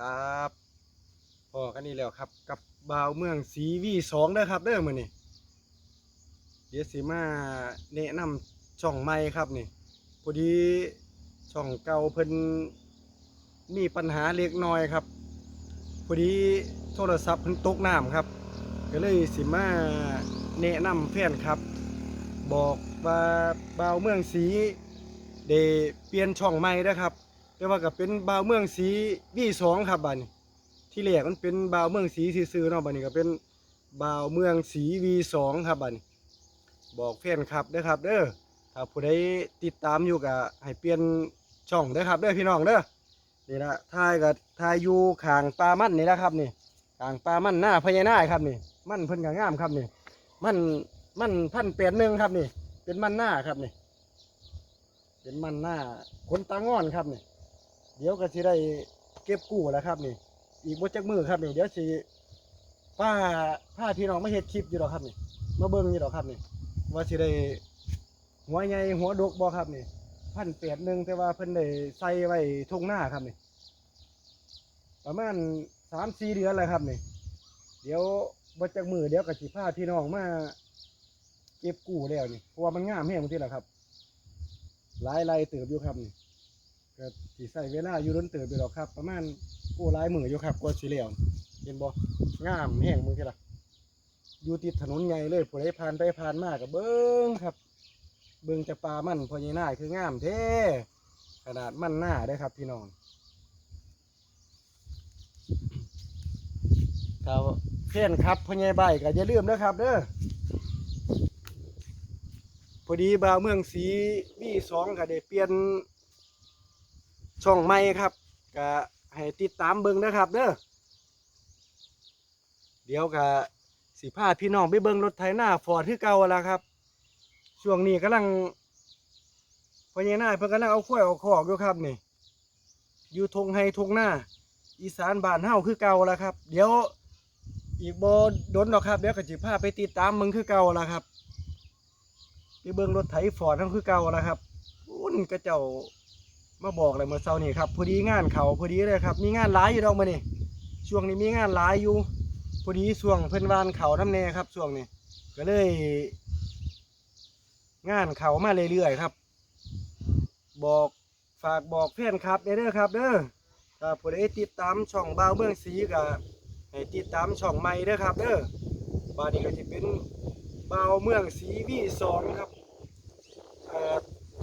ครับพอกันนี่แล้วครับ กับบ่าวเมืองสีวีสองเด้อครับเด้อมือนี้เดี๋ยวสิมาแนะนำช่องใหม่ครับนี่พอดีช่องเก่าเพิ่นมีปัญหาเล็กน้อยครับพอดีโทรศัพท์เพิ่นตกน้ำครับ ก็เลยสิมาแนะนำแฟนครับ บอกว่าบ่าวเมืองสีได้เปลี่ยนช่องใหม่เด้ครับ แต่ว่าก็เป็นบ่าวเมืองสีวีสองครับบัดนี้ที่แรกมันเป็นบ่าวเมืองสีซื่อๆเนาะบัดนี้ก็เป็นบ่าวเมืองสีวีสองครับบัดนี้บอกแฟนครับเด้อครับเด้อถ้าผู้ใดติดตามอยู่ก็ให้เปลี่ยนช่องเด้อครับเด้อพี่น้องเด้อนี่ละทายกับทายอยู่ขางปลามันนี่ละครับนี่ขางปลามันหน้าพญานาคครับนี่ มันเพิ่นก็งามครับนี่ มันมันพันแปดหนึ่งครับนี่ เป็นมันหน้าครับนี่ เป็นมันหน้าคนตางอนครับนี่ เดี๋ยวก็สิได้เก็บกู้แล้วครับนี่ อีกบ่จักมือครับนี่เดี๋ยวสิป้าพาพี่น้องมาเฮ็ดคลิปอยู่ดอกครับนี่มาเบิ่งอยู่ดอกครับนี่ ว่าสิได้หัวใหญ่หัวดกบ่ครับนี่พันแปดหนึ่งแต่ว่าเพิ่นได้ใส่ไว้ทุ่งหน้าครับนี่ประมาณสามสี่เดือนแล้วครับนี่ เดี๋ยวบ่จักมือเดี๋ยวก็สิพาพี่น้องมาเก็บกู้แล้วนี่เพราะว่ามันงามแฮงบางทีแหละครับหลายไรเติบอยู่ครับนี่ ก็สิใส่เวลาอยู่ล้นเติบอยู่หรอกครับ ประมาณกู้หลายมืออยู่ครับกว่าสิแล้วเห็นบ่งามแห้งมึงทีละอยู่ติดถนนใหญ่เลยผู้ใดผ่านไปผ่านมาก็เบิ้งครับ เบิ้งจะปลามันพอใหญ่หน้าคืองามแท้ขนาดมันหน้าได้ครับพี่น้องครับเพื่อนครับพอใหญ่ใบก็อย่าลืมนะครับเด้อพอดีบ่าวเมืองสีวีสองก็ได้เปลี่ยน ช่องใหม่ครับก็ให้ติดตามเบิ่งนะครับเด้อเดี๋ยวก็สิพาพี่น้องไปเบิ่งรถไถนาฟอร์ดคือเก่าแล้วครับ ช่วงนี้กำลังพญานาคเพิ่นกำลังเอาข้วยเอาขอกอยู่ครับนี่ อยู่ทงไฮทงหน้า อีสานบ้านเฮาคือเก่าแล้วครับ เดี๋ยวอีกโบดนหรอกครับเดี๋ยวก็สิพาไปติดตามมึงคือเก่าแล้วครับไปเบิ่งรถไถฟอร์ดนั่นคือเก่าแล้วครับอุ้นกระเจ้า มาบอกเลยเมื่อเช้านี่ครับพอดีงานเขาพอดีเลยครับ มีงานหลายอยู่ดอกมานี่ช่วงนี้มีงานหลายอยู่พอดีช่วงเพิ่นวานเขาน้ำแน่ครับช่วงนี้ก็เลย งานเขามาเรื่อยๆครับ บอกฝากบอกเพื่อนครับเด้อครับ เด้อถ้าผู้ใดติดตามช่องบ่าวเมืองสีก็ให้ติดตามช่องใหม่เด้อครับ เด้อบ้านนี้ก็จะเป็นบาวเมืองสีวีสองครับ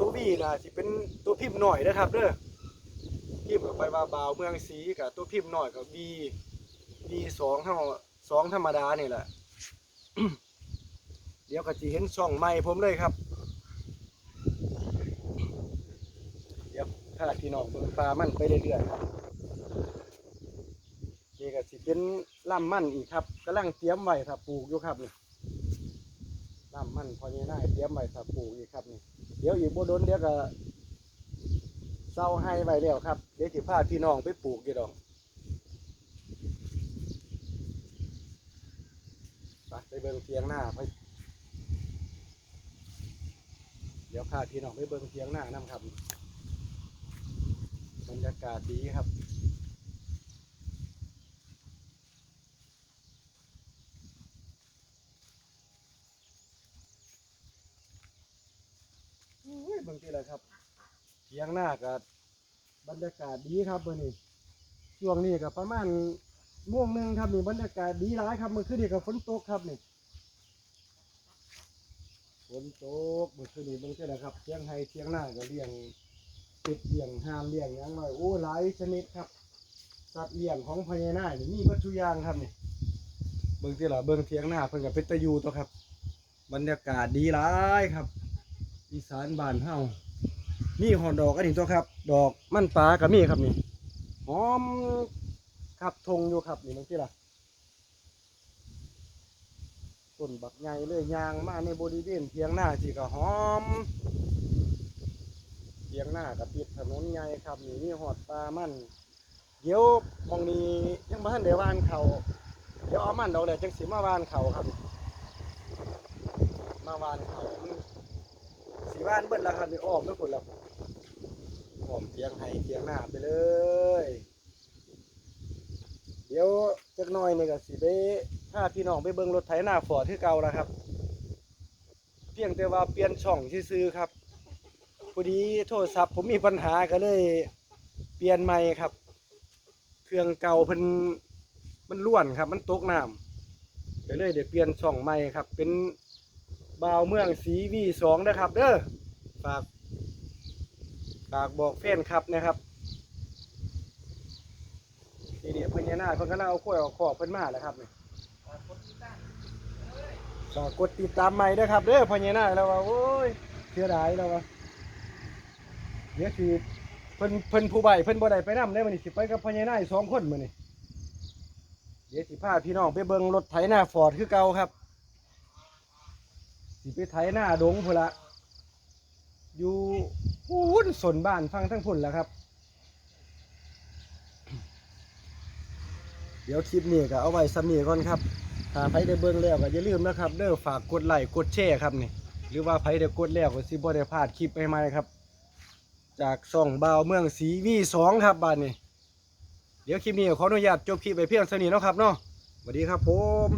ตัววีน่ะสิเป็นตัวพิมพ์หน่อยนะครับเด้อพิมพ์ออกไปว่าบาวเมืองสีกับตัวพิมพ์หน่อยกับวีวีสองเท่าสองธรรมดานี่แหละเดี๋ยวก็จะเห็นช่องใหม่ผมเลยครับ เดี๋ยวพาพี่น้องเบิ่งปลามันไปเรื่อยๆครับนี่ก็สิเป็นลำมันอีกครับกำลังเตรียมไว้ครับปลูกอยู่ครับเนี่ย น้ำมันพอนี้น่าเตรียมไว้ถ้าปลูกอีกครับนี่ เดี๋ยวอีกบ่ดนเดี๋ยวก็เศร้าให้ไว้แล้วครับ เดี๋ยวสิพาพี่น้องไปปลูกกี่ดอกไปเบิ่งเทียงหน้าไปเดี๋ยวพาพี่น้องไปเบิ่งเทียงหน้านํครับบรรยากาศดีครับ อุ้ยเบาง ทีแหละครับเทียงหน้ากับบรรยากาศดีครับเมื่อนี้ช่วงนี้กับประมาณม่วงหนึ่งครับนี่บรรยากาศดีร้ายครับเมื่อคืนนี้กับฝนตกครับนี่ฝนตกเมื่อคืนนี้เบางทีแหละครับเทียงไฮเทียงหน้าก็เลี้ยงติดเลี้ยงหามเลี้ยงยังไว้โอ้หลายชนิดครับสัตว์เลี้ยงของพญานาคนี่มีวัตถุยางครับนี่เบิ่งที่ละเบิ่งเทียงหน้าเพิ่นกับเป็นตะยูตัวครับ บรรยากาศดีร้ายครับ อีสานบ้านเฮามีหอดอกอันนี้ตัวครับ ดอกมันปลากับมีครับนี่หอมครับทงอยู่ครับนี่มันที่ล่ะต้นบักใหญ่เลยยางมาในบริเวณเทียงหน้าที่ก็หอมเทียงหน้ากับติดถนนใหญ่ครับนี่มีหอดปลามันเดี๋ยวมองนี้ยังบ้านเดี๋ยววานเขาเดี๋ยวเอามันดอกเลยจังสีมาวานเขาครับ มาวานเขา สีบ้านเบิ้ลแล้วครับนี่อ้อมไม่คนแล้วอ้อมเทียงไห้เทียงหน้าไปเลย เดี๋ยวจักหน่อยนี่ก็สิไปพาพี่น้องไปเบิ่งรถไถนาฟอร์ดคือเก่าแล้วครับเพียงแต่ว่าเปลี่ยนช่องซื่อครับพอดีโทรศัพท์ผมมีปัญหาก็เลยเปลี่ยนใหม่ครับ เครื่องเก่าเพิ่นมันล้วนครับ มันตกน้ำก็เลยได้เปลี่ยนช่องใหม่ครับ เป็น บ่าวเมืองสีวีสองนะครับเด้อฝากฝากบอกแฟนครับนะครับนี่เดี๋ยวพญานาคเพิ่นก็น่าเอาข้อยเอาขอบเพิ่นมาแล้วครับนี่ฝากกดติดตามใหม่ด้วยครับเด้อพญานาคแล้วว่าโอ้ยเสียดายแล้วว่าเดี๋ยวสิเพิ่นเพิ่นผู้ใบเพิ่นบ่ได้ไปนำได้มื้อนี้สิไปกับพญานาคสองคนมื้อนี้เดี๋ยวสิพาพี่น้องไปเบิ่งรถไถนาฟอร์ดคือเก่าครับ สิไปไถหน้าดงพุ่นละอยู่พูนสนบ้านฟังทั้งพุ่นแล้วครับ เดี๋ยวคลิปนี้ก็เอาไว้สำนีก่อนครับ ถ้าใครได้เบิ่งแล้วก็อย่าลืมนะครับเด้อฝากกดไลค์กดแชร์ครับนี่ หรือว่าใครได้กดแล้วก็สิบ่ได้พลาดคลิปใหม่ๆครับ จากช่องบ่าวเมืองสีวีสองครับบ้านนี้ เดี๋ยวคลิปนี้ขออนุญาตจบคลิปไปเพียงเท่านี้เนาะครับเนาะสวัสดีครับผม